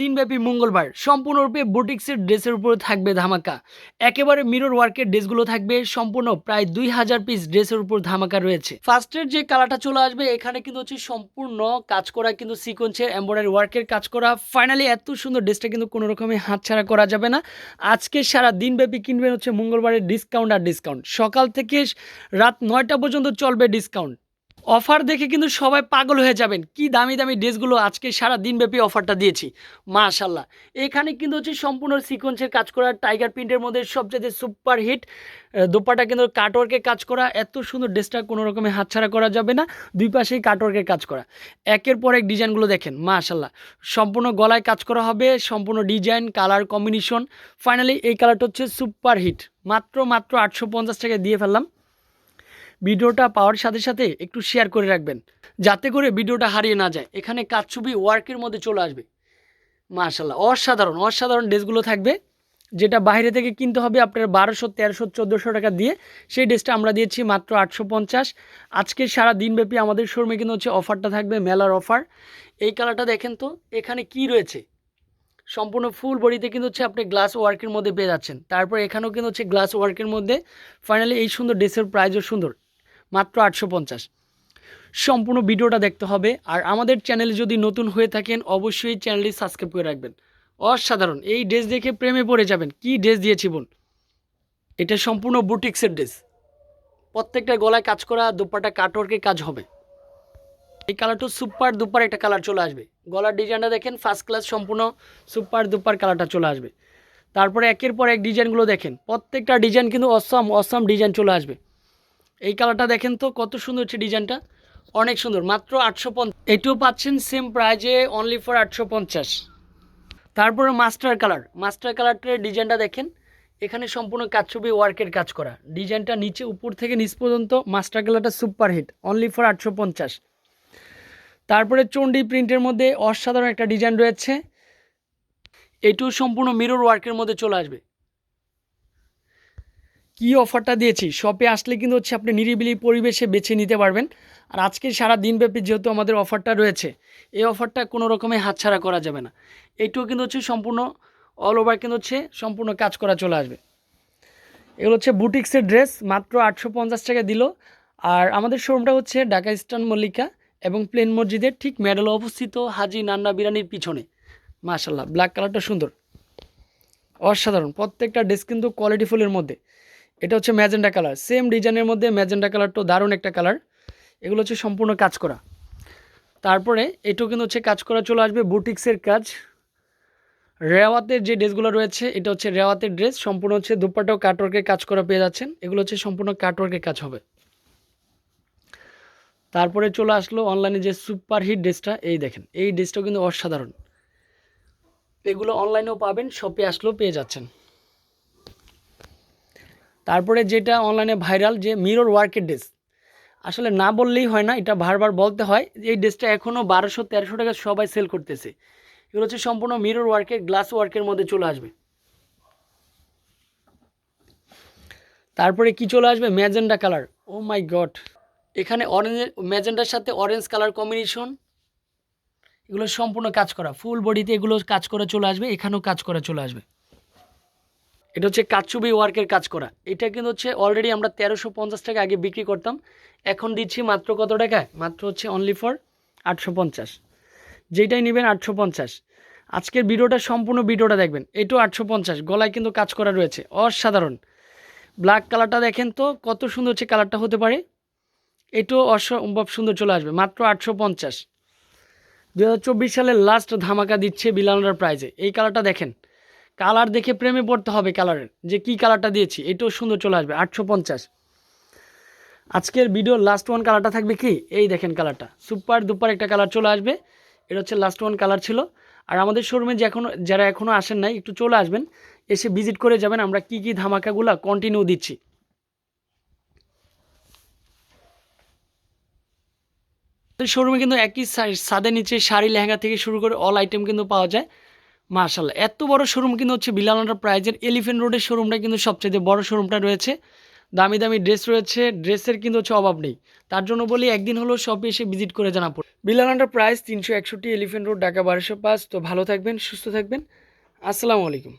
দিনব্যাপী মঙ্গলবার। সম্পূর্ণরূপে বুটিক্সের ড্রেসের উপরে থাকবে ধামাকা। একেবারে মিরর ওয়ার্কের ড্রেসগুলো থাকবে। সম্পূর্ণ প্রায় দুই হাজার পিস ড্রেসের উপর ধামাকা রয়েছে। ফার্স্টের যে কালারটা চলে আসবে, এখানে কিন্তু হচ্ছে সম্পূর্ণ কাজ করা কিন্তু সিকোয়েন্সের এম্ব্রয়ডারি ওয়ার্কের কাজ করা। ফাইনালি এত সুন্দর ড্রেসটা কিন্তু কোনো রকমই হাতছাড়া করা যাবে না। আজকে সারা দিনব্যাপী কিনবেন হচ্ছে মঙ্গলবারের ডিসকাউন্ট আর ডিসকাউন্ট সকাল থেকে রাত নয়টা পর্যন্ত চলবে ডিসকাউন্ট অফার দেখে কিন্তু সবাই পাগল হয়ে যাবেন। কি দামি দামি ড্রেসগুলো আজকে সারা দিনব্যাপী অফারটা দিয়েছি। মাশাল্লাহ এখানে কিন্তু হচ্ছে সম্পূর্ণ সিকোয়েন্সের কাজ করা টাইগার প্রিন্টের মধ্যে সবচেয়ে সুপার হিট দোপাটা কিন্তু কাটওয়ার্কে কাজ করা। এত সুন্দর ড্রেসটা কোনো রকমের হাতছাড়া করা যাবে না। দুই পাশেই কাটওয়ার্কের কাজ করা। একের পর এক ডিজাইনগুলো দেখেন মাশাল্লাহ সম্পূর্ণ গলায় কাজ করা হবে, সম্পূর্ণ ডিজাইন কালার কম্বিনেশন ফাইনালি এই কালারটা হচ্ছে সুপার হিট মাত্র মাত্র আটশো পঞ্চাশ টাকা দিয়ে ফেললাম। ভিডিওটা পাওয়ার সাথে সাথে একটু শেয়ার করে রাখবেন, যাতে করে ভিডিওটা হারিয়ে না যায়। এখানে কাজ ছবি ওয়ার্কের মধ্যে চলে আসবে। মাশাল্লাহ অসাধারণ অসাধারণ ড্রেসগুলো থাকবে, যেটা বাইরে থেকে কিনতে হবে আপনার বারোশো, তেরোশো, চোদ্দোশো টাকা দিয়ে। সেই ড্রেসটা আমরা দিয়েছি মাত্র আটশো পঞ্চাশ। আজকে সারা দিনব্যাপী আমাদের শোরুমে কিন্তু হচ্ছে অফারটা থাকবে, মেলার অফার এই কালারটা দেখেন তো, এখানে কি রয়েছে? সম্পূর্ণ ফুল বডিতে কিন্তু হচ্ছে আপনি গ্লাস ওয়ার্কের মধ্যে পেয়ে যাচ্ছেন। তারপর এখানেও কিন্তু হচ্ছে গ্লাস ওয়ার্কের মধ্যে। ফাইনালি এই সুন্দর ড্রেসের প্রাইজও সুন্দর। মাত্র আটশো পঞ্চাশ। সম্পূর্ণ ভিডিওটা দেখতে হবে। আর আমাদের চ্যানেলে যদি নতুন হয়ে থাকেন, অবশ্যই চ্যানেলটি সাবস্ক্রাইব করে রাখবেন। অসাধারণ, এই ড্রেস দেখে প্রেমে পড়ে যাবেন। কি ড্রেস দিয়েছি বোন? এটা সম্পূর্ণ বুটিক্সের ড্রেস। প্রত্যেকটা গলায় কাজ করা দুপাটা কাটওয়ার্কে কাজ হবে। এই কালারটা সুপার দুপার একটা কালার চলে আসবে। গলার ডিজাইনটা দেখেন ফার্স্ট ক্লাস সম্পূর্ণ সুপার দুপার কালারটা চলে আসবে। তারপরে একের পর এক ডিজাইনগুলো দেখেন। প্রত্যেকটা ডিজাইন কিন্তু অসম অসম ডিজাইন চলে আসবে। এই কালারটা দেখেন তো, কত সুন্দর হচ্ছে ডিজাইনটা। অনেক সুন্দর, মাত্র আটশো পঞ্চাশ। এটিও পাচ্ছেন সেম প্রাইজে অনলি ফর আটশো পঞ্চাশ। তারপরে মাস্টার কালার মাস্টার কালারটার ডিজাইনটা দেখেন। এখানে সম্পূর্ণ কাজছবি ওয়ার্কের কাজ করা। ডিজাইনটা নিচে উপর থেকে নিচ পর্যন্ত মাস্টার কালারটা সুপার হিট অনলি ফর আটশো পঞ্চাশ। তারপরে চণ্ডী প্রিন্টের মধ্যে অসাধারণ একটা ডিজাইন রয়েছে। এটিও সম্পূর্ণ মিরর ওয়ার্কের মধ্যে চলে আসবে। কি অফারটা দিয়েছি শপে আসলে কিন্তু হচ্ছে আপনি নিরিবিলি পরিবেশে বেছে নিতে পারবেন। আর আজকে সারা দিনব্যাপী যেহেতু আমাদের অফারটা রয়েছে, এই অফারটা কোনো রকমে হাতছাড়া করা যাবে না। এইটুকু কিন্তু হচ্ছে সম্পূর্ণ অল ওভার কিন্তু হচ্ছে সম্পূর্ণ কাজ করা চলে আসবে। এগুলো হচ্ছে বুটিক্সের ড্রেস মাত্র আটশো পঞ্চাশ টাকা দিল। আর আমাদের শোরুমটা হচ্ছে ঢাকা ইস্টার্ন মল্লিকা এবং প্লেন মসজিদের ঠিক মেডেলে অবস্থিত হাজি নান্না বিরানির পিছনে। মাশাল্লাহ ব্ল্যাক কালারটা সুন্দর। অসাধারণ, প্রত্যেকটা ড্রেস কিন্তু কোয়ালিটি ফুলের মধ্যে। এটা হচ্ছে ম্যাজেন্ডা কালার। সেম ডিজাইনের মধ্যে ম্যাজেন্ডা কালারটাও দারুণ একটা কালার। এগুলো হচ্ছে সম্পূর্ণ কাজ করা। তারপরে এটাও কিন্তু হচ্ছে কাজ করা চলে আসবে বুটিক্সের কাজ। রেওয়াতের যে ড্রেসগুলো রয়েছে, এটা হচ্ছে রেওয়াতের ড্রেস। সম্পূর্ণ হচ্ছে দুপাটাও কাটওয়ার্কের কাজ করা পেয়ে যাচ্ছেন। এগুলো হচ্ছে সম্পূর্ণ কাটওয়ার্কের কাজ হবে। তারপরে চলে আসলো অনলাইনে যে সুপার হিট ড্রেসটা, এই দেখেন, এই ড্রেসটাও কিন্তু অসাধারণ। এগুলো অনলাইনেও পাবেন শপে আসলেও পেয়ে যাচ্ছেন। তারপরে যেটা অনলাইনে ভাইরাল যে মিরর ওয়ার্কের ড্রেস আসলে না বললেই হয় না, এটা বারবার বলতে হয়, এই ড্রেসটা এখনও বারোশো, তেরোশো টাকা সবাই সেল করতেছে। এগুলো হচ্ছে সম্পূর্ণ মিরর ওয়ার্কের গ্লাস ওয়ার্কের মধ্যে চলে আসবে। তারপরে কি চলে আসবে? Magenta colour. Oh my God. এখানে অরেঞ্জ ম্যাজেন্ডার সাথে অরেঞ্জ কালার কম্বিনেশন এগুলো সম্পূর্ণ কাজ করা ফুল বডিতে এগুলো কাজ করে চলে আসবে, এখানেও কাজ করে চলে আসবে। এটা হচ্ছে কাচুবি ওয়ার্কের কাজ করা। এটা কিন্তু হচ্ছে অলরেডি আমরা তেরোশো পঞ্চাশ টাকা আগে বিক্রি করতাম। এখন দিচ্ছি মাত্র কত টাকায়? মাত্র হচ্ছে অনলি ফর আটশো পঞ্চাশ। যেটাই নেবেন আটশো পঞ্চাশ। আজকের ভিডিওটা, সম্পূর্ণ ভিডিওটা দেখবেন। এটাও আটশো পঞ্চাশ। গলায় কিন্তু কাজ করা রয়েছে। অসাধারণ। ব্ল্যাক কালারটা দেখেন তো, কত সুন্দর হচ্ছে কালারটা হতে পারে। এটাও অসম্ভব সুন্দর চলে আসবে। মাত্র আটশো পঞ্চাশ। দু সালের লাস্ট ধামাকা দিচ্ছে বিলানোর প্রাইজে এই কালারটা দেখেন। কালার দেখে প্রেমে পড়তে হবে কালারের যে কি কালারটা দিয়েছি, এটাও সুন্দর চলে আসবে, আটশো পঞ্চাশ। আজকের ভিডিওর লাস্ট ওয়ান কালারটা থাকবে কি? এই দেখেন কালারটা সুপার দুপার একটা কালার চলে আসবে। এটা হচ্ছে লাস্ট ওয়ান কালার ছিল। আর আমাদের শোরুমে যে এখনও যারা এখনও আসেন নাই, একটু চলে আসবেন। এসে ভিজিট করে যাবেন। আমরা কি কি ধামাকাগুলো কন্টিনিউ দিচ্ছি। শোরুমে কিন্তু একই সাদের নিচে শাড়ি, লেহেঙ্গা থেকে শুরু করে অল আইটেম কিন্তু পাওয়া যায়। মার্শাল্লাহ এত বড় শোরুম কিন্তু হচ্ছে বিলাল প্রাইজের এলিফেন্ট রোডের শোরুমটা কিন্তু সবচেয়ে বড় শোরুমটা রয়েছে। দামি দামি ড্রেস রয়েছে ড্রেসের কিন্তু হচ্ছে অভাব নেই। তার জন্য বলি একদিন হলো শপে এসে ভিজিট করে জানা পড়ে বিলাল প্রাইস তিনশো একষট্টি এলিফেন্ট রোড ঢাকা বারোশো পাঁচ। তো ভালো থাকবেন, সুস্থ থাকবেন। আসসালামু আলাইকুম।